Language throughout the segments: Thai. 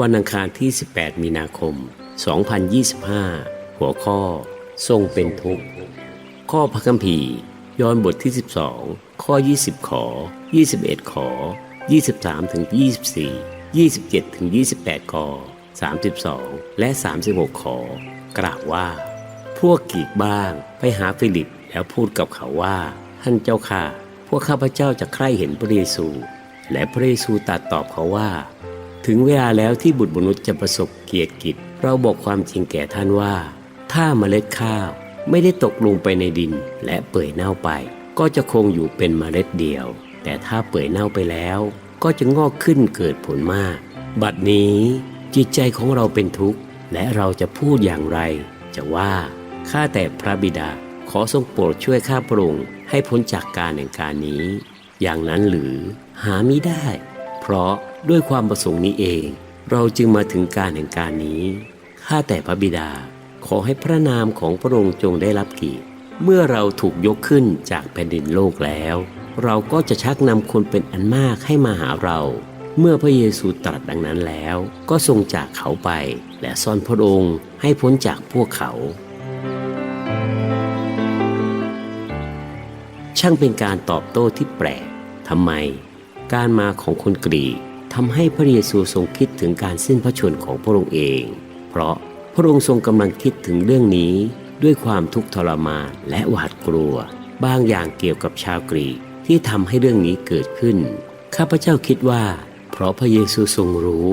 วันอังคารที่ 18 มีนาคม 2025 หัวข้อ ทรงเป็นทุกข์ ข้อพระคัมภีร์ย้อนบทที่ 12 ข้อ 20 ขอ 21 ขอ 23ถึง24 27ถึง28ก32 และ 36 ขอ กล่าวว่า พวกกีกบ้างไปหาฟิลิปแล้วพูดกับเขาว่า ท่านเจ้าค่ะ พวกข้าพเจ้าจะใคร่เห็นพระเยซู และพระเยซูตรัสตอบเขาว่า ถึงเวลาแล้วที่บุตรมนุษย์จะประสบเกียรติกิจ เราบอกความจริงแก่ท่านว่า ถ้าเมล็ดข้าวไม่ได้ตกลงไปในดินและเปื่อยเน่าไป ก็จะคงอยู่เป็นเมล็ดเดียว แต่ถ้าเปื่อยเน่าไปแล้ว ก็จะงอกขึ้นเกิดผลมาก บัดนี้จิตใจของเราเป็นทุกข์ และเราจะพูดอย่างไร จะว่าข้าแต่พระบิดา ขอทรงโปรดช่วยข้าพระองค์ให้พ้นจากการแห่งการนี้ อย่างนั้นหรือหามิได้ เพราะด้วยความประสงค์นี้เอง เราจึงมาถึงการแห่งการนี้ข้าแต่พระบิดา ขอให้พระนามของพระองค์จงได้รับเกียรติเมื่อเราถูกยกขึ้นจากแผ่นดินโลกแล้ว เราก็จะชักนำคนเป็นอันมากให้มาหาเรา เมื่อพระเยซูตรัสดังนั้นแล้ว ก็ทรงจากเขาไป และซ่อนพระองค์ให้พ้นจากพวกเขา ช่างเป็นการตอบโต้ที่แปลกทำไม การมาของคนกรีกทำให้พระเยซูทรงคิดถึงการสิ้นพระชนม์ของพระองค์เอง เพราะพระองค์ทรงกำลังคิดถึงเรื่องนี้ด้วยความทุกข์ทรมานและหวาดกลัว บางอย่างเกี่ยวกับชาวกรีกที่ทำให้เรื่องนี้เกิดขึ้น ข้าพเจ้าคิดว่า เพราะพระเยซูทรงรู้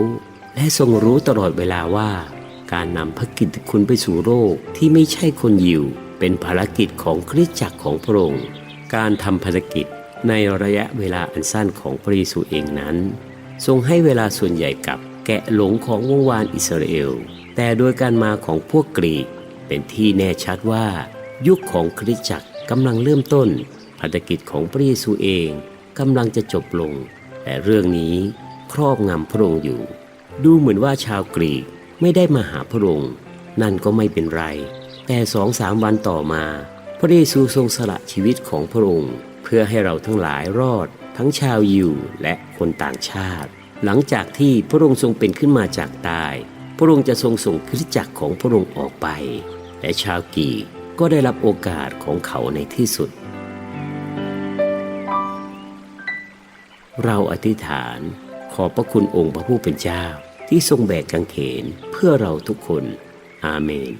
และทรงรู้ตลอดเวลาว่า การนำพระกิตติคุณไปสู่โลกที่ไม่ใช่คนยิว เป็นภารกิจของคริสตจักรของพระองค์ การทำภารกิจในระยะเวลาอันสั้นของพระเยซูเองนั้น ทรงให้เวลาส่วนใหญ่กับแกะหลงของวงวานอิสราเอล แต่โดยการมาของพวกกรีก เป็นที่แน่ชัดว่า ยุคของคริสตจักรกำลังเริ่มต้นภารกิจของพระเยซูเองกำลังจะจบลง แต่เรื่องนี้ครอบงำพระองค์อยู่ ดูเหมือนว่าชาวกรีกไม่ได้มาหาพระองค์ นั่นก็ไม่เป็นไร แต่สองสามวันต่อมา พระเยซูทรงสละชีวิตของพระองค์ เพื่อให้เราทั้งหลายรอด ทั้งชาวยิวและคนต่างชาติ หลังจากที่พระองค์ทรงเป็นขึ้นมาจากตาย พระองค์จะทรงส่งคริสตจักรของพระองค์ออกไป และชาวกีก็ได้รับโอกาสของเขาในที่สุด เราอธิษฐานขอบพระคุณองค์พระผู้เป็นเจ้าที่ทรงแบกกางเขนเพื่อเราทุกคน อาเมน